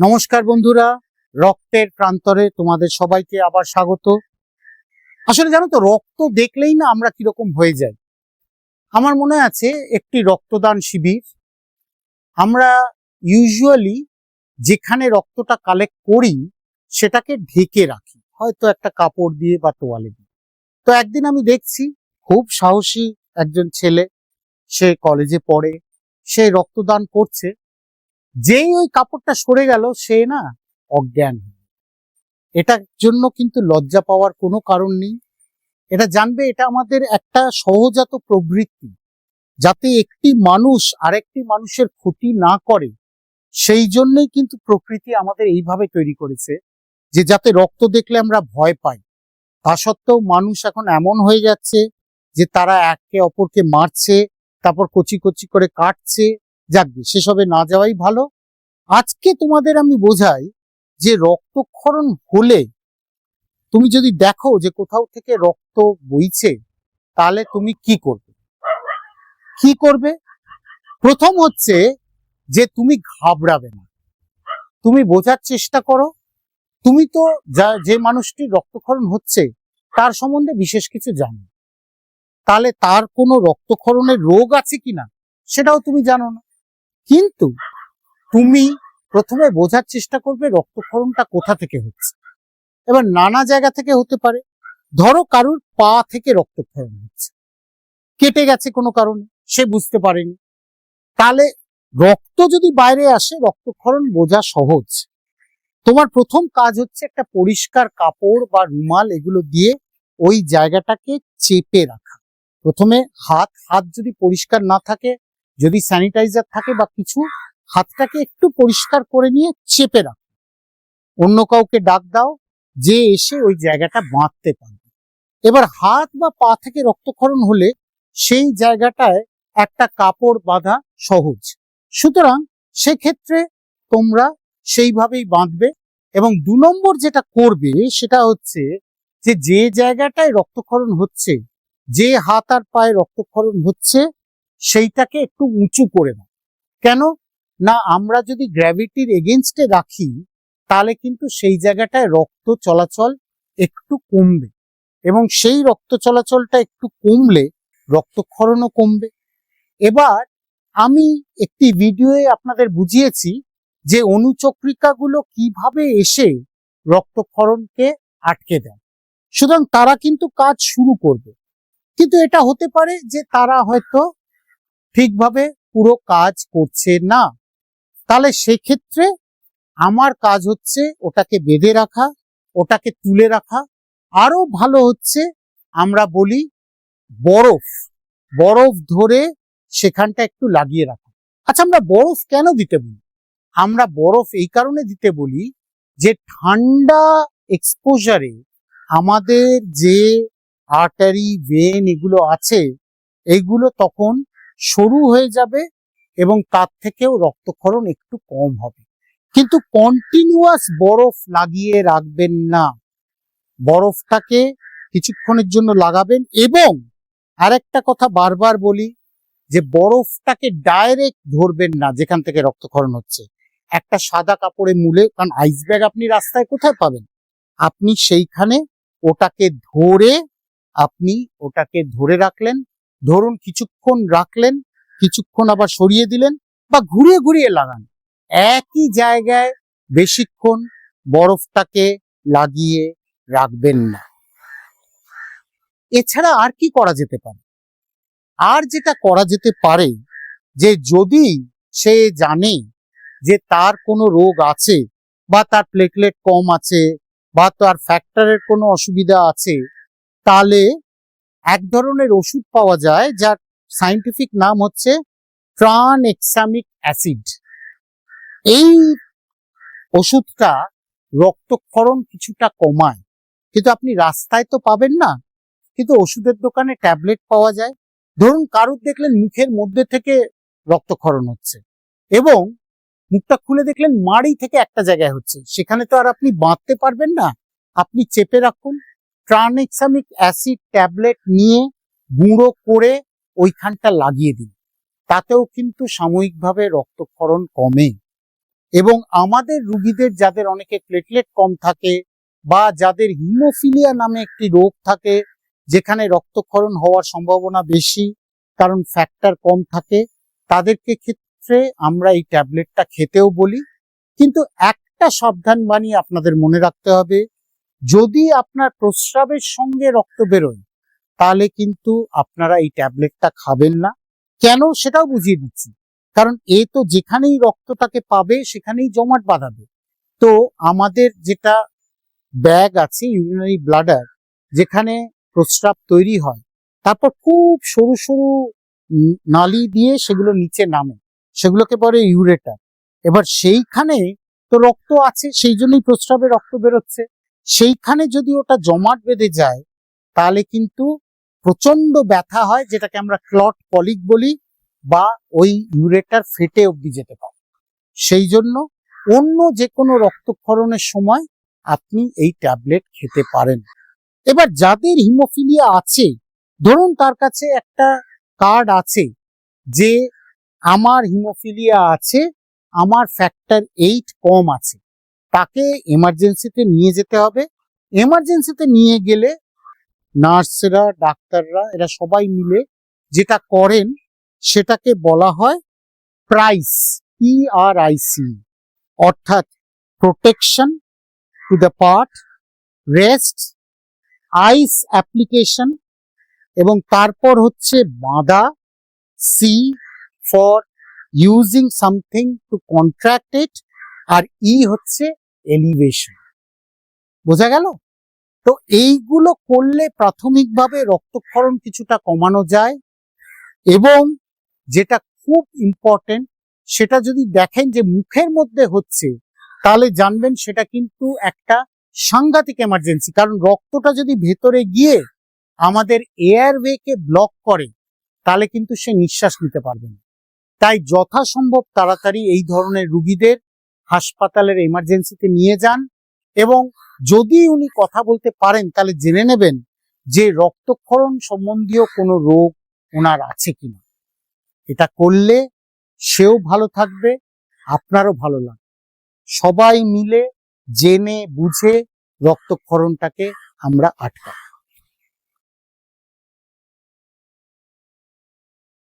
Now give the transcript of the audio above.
নমস্কার বন্ধুরা, রক্তের প্রান্তরে তোমাদের সবাইকে আবার স্বাগত। আসলে জানো তো, রক্ত দেখলেই না আমরা কীরকম হয়ে যাই। আমার মনে আছে একটি রক্তদান শিবির। আমরা ইউজুয়ালি যেখানে রক্তটা কালেক্ট করি, সেটাকে ঢেকে রাখি। হয়তো একটা কাপড় দিয়ে বা তোয়ালে দিয়ে। তো একদিন আমি দেখছি, খুব সাহসী একজন ছেলে, সে কলেজে পড়ে, সে রক্তদান করছে। যেই ওই কাপড়টা সরে গেল, সে না অজ্ঞান এটার জন্য কিন্তু লজ্জা পাওয়ার কোনো কারণ নেই। এটা জানবে, এটা আমাদের একটা সহজাত প্রবৃত্তি। যাতে একটি মানুষ আরেকটি মানুষের ক্ষতি না করে, সেই জন্যই কিন্তু প্রকৃতি আমাদের এইভাবে তৈরি করেছে যে যাতে রক্ত দেখলে আমরা ভয় পাই। তা সত্ত্বেও মানুষ এখন এমন হয়ে যাচ্ছে যে তারা একে অপরকে মারছে, তারপর কচি কচি করে কাটছে যাকবে সেসবে না যাওয়াই ভালো। আজকে তোমাদের আমি বোঝাই যে রক্তক্ষরণ হলে তুমি যদি দেখো যে কোথাও থেকে রক্ত বইছে, তাহলে তুমি কি করবে? কি করবে? প্রথম হচ্ছে যে তুমি ঘাবড়াবে না। তুমি বোঝার চেষ্টা করো। তুমি তো যা, যে মানুষটি রক্তক্ষরণ হচ্ছে, তার সম্বন্ধে বিশেষ কিছু জানো। তাহলে তার কোনো রক্তক্ষরণের রোগ আছে কিনা, সেটাও তুমি জানো না। কিন্তু তুমি প্রথমে বোঝার চেষ্টা করবে রক্তক্ষরণটা কোথা থেকে হচ্ছে। এবার নানা জায়গা থেকে হতে পারে। ধরো কারুর পা থেকে রক্তক্ষরণ হচ্ছে। কেটে গেছে কোনো কারণে, সে বুঝতে পারেনি। তাহলে রক্ত যদি বাইরে আসে, রক্তক্ষরণ বোঝা সহজ। তোমার প্রথম কাজ হচ্ছে একটা পরিষ্কার কাপড় বা রুমাল এগুলো দিয়ে ওই জায়গাটাকে চেপে রাখা। প্রথমে হাত হাত যদি পরিষ্কার না থাকে যদি স্যানিটাইজার থাকে বা কিছু, হাতটাকে একটু পরিষ্কার করে নিয়ে চেপে রাখো। অন্য কাউকে ডাক দাও যে এসে ওই জায়গাটা বাঁধতে পারবে। এবার হাত বা পা থেকে রক্তক্ষরণ হলে সেই জায়গাটায় একটা কাপড় বাঁধা সহজ। সুতরাং সেক্ষেত্রে তোমরা সেইভাবেই বাঁধবে এবং দু নম্বর যেটা করবে সেটা হচ্ছে যে যে জায়গাটায় রক্তক্ষরণ হচ্ছে, যে হাত আর পায়ে রক্তক্ষরণ হচ্ছে সেইটাকে একটু উঁচু করে নাও। কেন? না, আমরা যদি গ্র্যাভিটির এগেনস্টে রাখি, তাহলে কিন্তু সেই জায়গাটায় রক্ত চলাচল একটু কমবে এবং সেই রক্ত চলাচলটা একটু কমলে রক্তক্ষরণও কমবে। এবার আমি একটি ভিডিওয়ে আপনাদের বুঝিয়েছি যে অনুচক্রিকাগুলো কীভাবে এসে রক্তক্ষরণকে আটকে দেয়। সুতরাং তারা কিন্তু কাজ শুরু করবে। কিন্তু এটা হতে পারে যে তারা হয়তো ঠিকভাবে পুরো কাজ করছে না। তাহলে সেক্ষেত্রে আমার কাজ হচ্ছে ওটাকে বেঁধে রাখা, ওটাকে তুলে রাখা। আরও ভালো হচ্ছে আমরা বলি বরফ। বরফ ধরে সেখানটা একটু লাগিয়ে রাখা। আচ্ছা আমরা বরফ কেন দিতে বলি? আমরা বরফ এই কারণে দিতে বলি যে ঠান্ডা এক্সপোজারে আমাদের যে আর্টারি ভেন এগুলো আছে এইগুলো তখন সরু হয়ে যাবে এবং তার থেকেও রক্তক্ষরণ একটু কম হবে। কিন্তু কন্টিনিউয়াস বরফ লাগিয়ে রাখবেন না। বরফটাকে কিছুক্ষণের জন্য লাগাবেন এবং আরেকটা কথা বারবার বলি যে বরফটাকে ডাইরেক্ট ধরবেন না যেখান থেকে রক্তক্ষরণ হচ্ছে। একটা সাদা কাপড়ে মুলে, কারণ আইস ব্যাগ আপনি রাস্তায় কোথায় পাবেন? আপনি সেইখানে ওটাকে ধরে, আপনি ওটাকে ধরে রাখলেন ধরুন কিছুক্ষণ রাখলেন, কিছুক্ষণ আবার সরিয়ে দিলেন বা ঘুরিয়ে ঘুরিয়ে লাগান। একই জায়গায় বেশিক্ষণ বরফটাকে লাগিয়ে রাখবেন না। এছাড়া আর কি করা যেতে পারে? আর যেটা করা যেতে পারে যে যদি সে জানে যে তার কোনো রোগ আছে বা তার প্লেটলেট কম আছে বা তার ফ্যাক্টরের কোনো অসুবিধা আছে, তাহলে এক ধরনের ওষুধ পাওয়া যায়, যার সাইন্টিফিক নাম হচ্ছে ট্রান এক্সামিক অ্যাসিড। এই ওষুধটা রক্তক্ষরণ কিছুটা কমায়, কিন্তু আপনি রাস্তায় তো পাবেন না, কিন্তু ওষুধের দোকানে ট্যাবলেট পাওয়া যায়। ধরুন, কারুর দেখলেন মুখের মধ্যে থেকে রক্তক্ষরণ হচ্ছে, এবং মুখটা খুলে দেখলেন মাড়ি থেকে একটা জায়গায় হচ্ছে, সেখানে তো আর আপনি বাঁধতে পারবেন না। আপনি চেপে রাখুন ট্রানএক্সামিক অ্যাসিড ট্যাবলেট নিয়ে গুঁড়ো করে ওইখানটা লাগিয়ে দিন। তাতেও কিন্তু সাময়িকভাবে রক্তক্ষরণ কমে। এবং আমাদের রুগীদের যাদের অনেকে প্লেটলেট কম থাকে বা যাদের হিমোফিলিয়া নামে একটি রোগ থাকে, যেখানে রক্তক্ষরণ হওয়ার সম্ভাবনা বেশি, কারণ ফ্যাক্টর কম থাকে, তাদেরকে ক্ষেত্রে আমরা এই ট্যাবলেটটা খেতেও বলি। কিন্তু একটা সাবধান বাণী আপনাদের মনে রাখতে হবে যদি আপনার প্রস্রাবের সঙ্গে রক্ত বেরোয়, তাহলে কিন্তু আপনারা এই ট্যাবলেটটা খাবেন না। কেন? সেটাও বুঝিয়ে দিচ্ছি। কারণ এ তো যেখানেই রক্তটাকে পাবে, সেখানেই জমাট বাঁধাবে। তো আমাদের যেটা ব্যাগ আছে ইউরিনারি ব্লাডার যেখানে প্রস্রাব তৈরি হয়, তারপর খুব সরু সরু নালি দিয়ে সেগুলো নিচে নামে। সেগুলোকে বলে ইউরেটার এবার সেইখানে তো রক্ত আছে, সেই জন্যই প্রস্রাবে রক্ত বেরোচ্ছে। সেইখানে যদি ওটা জমাট বেঁধে যায়, তাহলে কিন্তু প্রচণ্ড ব্যথা হয়, যেটাকে আমরা ক্লট পলিক বলি, বা ওই ইউরেটার ফেটে অবধি যেতে পারে। সেই জন্য অন্য যে কোনো রক্তক্ষরণের সময় আপনি এই ট্যাবলেট খেতে পারেন। এবার যাদের হিমোফিলিয়া আছে, ধরুন তার কাছে একটা কার্ড আছে যে, আমার হিমোফিলিয়া আছে, আমার ফ্যাক্টর এইট কম আছে। তাকে এমার্জেন্সিতে নিয়ে যেতে হবে। এমার্জেন্সিতে নিয়ে গেলে নার্সরা, ডাক্তাররা, এরা সবাই মিলে যেটা করেন সেটাকে বলা হয় প্রাইস ই আর আইসি অর্থাৎ protection to the part rest ice application এবং তারপর হচ্ছে বাঁধা C for using something to contract it R E হচ্ছে এলিভেশন বোঝা গেল? তো এইগুলো করলে প্রাথমিকভাবে রক্তক্ষরণ কিছুটা কমানো যায় এবং যেটা খুব ইম্পর্টেন্ট সেটা যদি দেখেন যে মুখের মধ্যে হচ্ছে, তাহলে জানবেন সেটা কিন্তু একটা সাংঘাতিক এমার্জেন্সি কারণ রক্তটা যদি ভেতরে গিয়ে আমাদের এয়ারওয়েকে ব্লক করে, তাহলে কিন্তু সে নিঃশ্বাস নিতে পারবে না। তাই যথাসম্ভব তাড়াতাড়ি এই ধরনের রুগীদের হাসপাতালের এমার্জেন্সিতে নিয়ে যান এবং যদি উনি কথা বলতে পারেন, তাহলে জেনে নেবেন যে রক্তক্ষরণ সম্বন্ধীয় কোনো রোগ ওনার আছে কিনা। এটা করলে সেও ভালো থাকবে, আপনারও ভালো লাগবে। সবাই মিলে জেনে বুঝে রক্তক্ষরণটাকে আমরা আটকাবো।